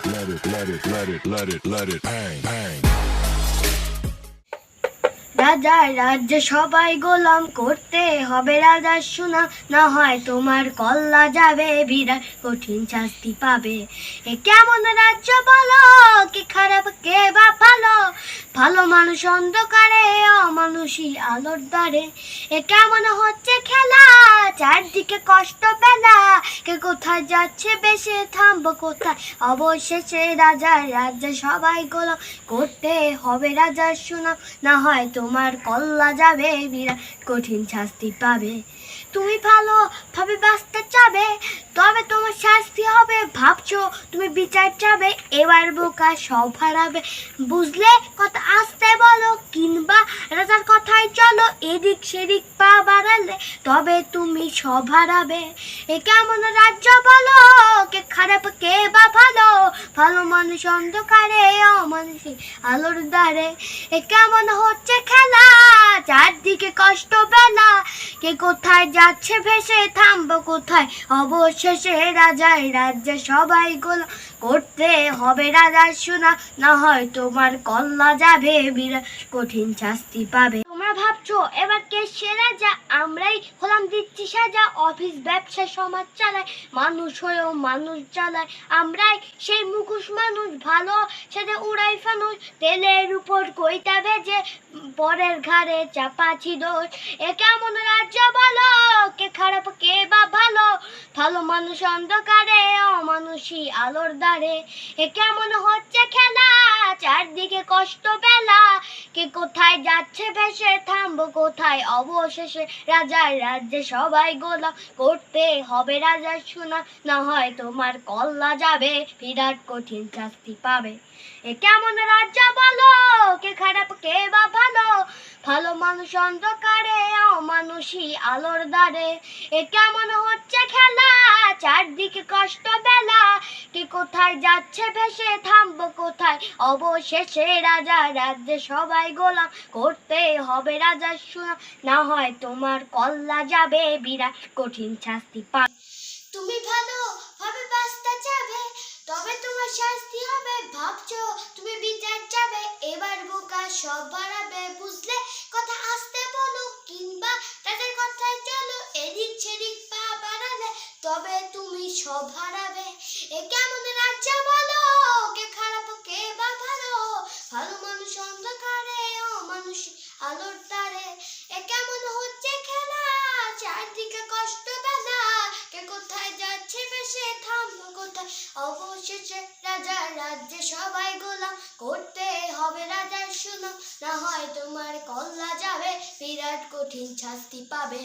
it, let it, let it, let it, let it, let it bang, bang. রাজার রাজ্যে সবাই গোলাম করতে হবে রাজার শোনা না হয় তোমার কল্লা যাবে বিরাট কঠিন শাস্তি পাবে। এ কেমন রাজ্য বলো? কি খারাপ কে বা ভালো? ভালো মানুষ অন্ধকারে অমানুষী আলোর দ্বারে। এ কেমন হচ্ছে চারদিকে কষ্ট পেলা কে কোথায় যাচ্ছে বেশি থামবো কোথায়? অবশেষে রাজার রাজ্যে সবাই গোলাম। করতে হবে রাজার শোনা না হয় তোমার কল্লা যাবে, বিরাট কঠিন শাস্তি পাবে। তুমি ভালোভাবে বাঁচতে চাবে। ভাবছ, তুমি বিচার চাবে, এবার বোকা সব হারাবে। বুঝলে? কথা আসতে বলো, কিংবা রাজার কথাই চলো, এদিক সেদিক পা বাড়ালে তবে তুমি সব হারাবে। এ কেমন রাজ্য বলো? কে খারাপ, কে বা ভালো? ভালো মানুষ অন্ধকারে অমানুষী আলোর দ্বারে। এ কেমন হচ্ছে খেলা? চারদিকে কষ্ট বেলা কে কোথায় যাচ্ছে ভেসে থামবো কোথায়? অবশেষে রাজায় রাজ্যে সবাই গোলা করতে হবে রাজার শোনা না হয় তোমার কল্লা যাবে বিরাট কঠিন শাস্তি পাবে। ভাবছ এবার কে সে রাজা আমরাই হলাম দিচ্ছি সাজা। অফিস ব্যবসা, সমাজ চালায়, মানুষ হয়েও মানুষ চালায়। আমরাই সেই মুখোশ মানুষ, ভালো সেটা উড়াই ফানুষ। তেলের উপর কইতা ভেজে, পরের ঘাড়ে চাপাছি দোষ। এ কেমন রাজ্য বলো? কে খারাপ, কে বা ভালো? ভালো মানুষ অন্ধকারে অমানুষী আলোর দ্বারে। এ কেমন হচ্ছে খেলা? চারদিকে কষ্ট বেলা কে কোথায় যাচ্ছে ভেসে থামবো কোথায়? অবশেষে রাজার রাজ্যে সবাই গোলা করতে হবে রাজার শোনা না হয় তোমার কল্লা যাবে, বিরাট কঠিন শাস্তি পাবে। এ কেমন রাজ্য বলো? কে খারাপ, কে বা ভালো? ভালো মানুষ অন্ধকারে অমানুষী আলোর দ্বারে। এ কেমন হচ্ছে খেলা? চারদিকে কষ্ট কোথায় যাচ্ছে ভেসে, থামবো কোথায়? অবশেষে রাজা, রাজ্যে সবাই গোলাম করতে হবে রাজার শোনা না হয় তোমার কল্লা যাবে বিরাট কঠিন শাস্তি পা তুমি ভালো ভাবে বাঁচতে চাবে তবে তোমার শাস্তি হবে। ভাবছ তুমি বিচার চাবে। এবার বোকা সব বাড়াবে, বুঝলে? কথা আসতে বলো কিংবা তাদের কথায় চলো এদিক সেদিক পা বাড়ালে তবে তুমি সব হারাবে এ কেমন রাজ্য বলো? কে খারাপ, কে বা ভালো? ভালো মানুষ অন্ধকারে ও মানুষ আলোর তারে। এ কেমন হচ্ছে খেলা? চারদিকে কষ্ট বেলা কে কোথায় যাচ্ছে বেশে? থামবো কোথায়? অবশেষে রাজা রাজ্যে সবাই গোলাম করতে হবে রাজার শুনো না হয় তোমার কল্লা যাবে। বিরাট কঠিন শাস্তি পাবে।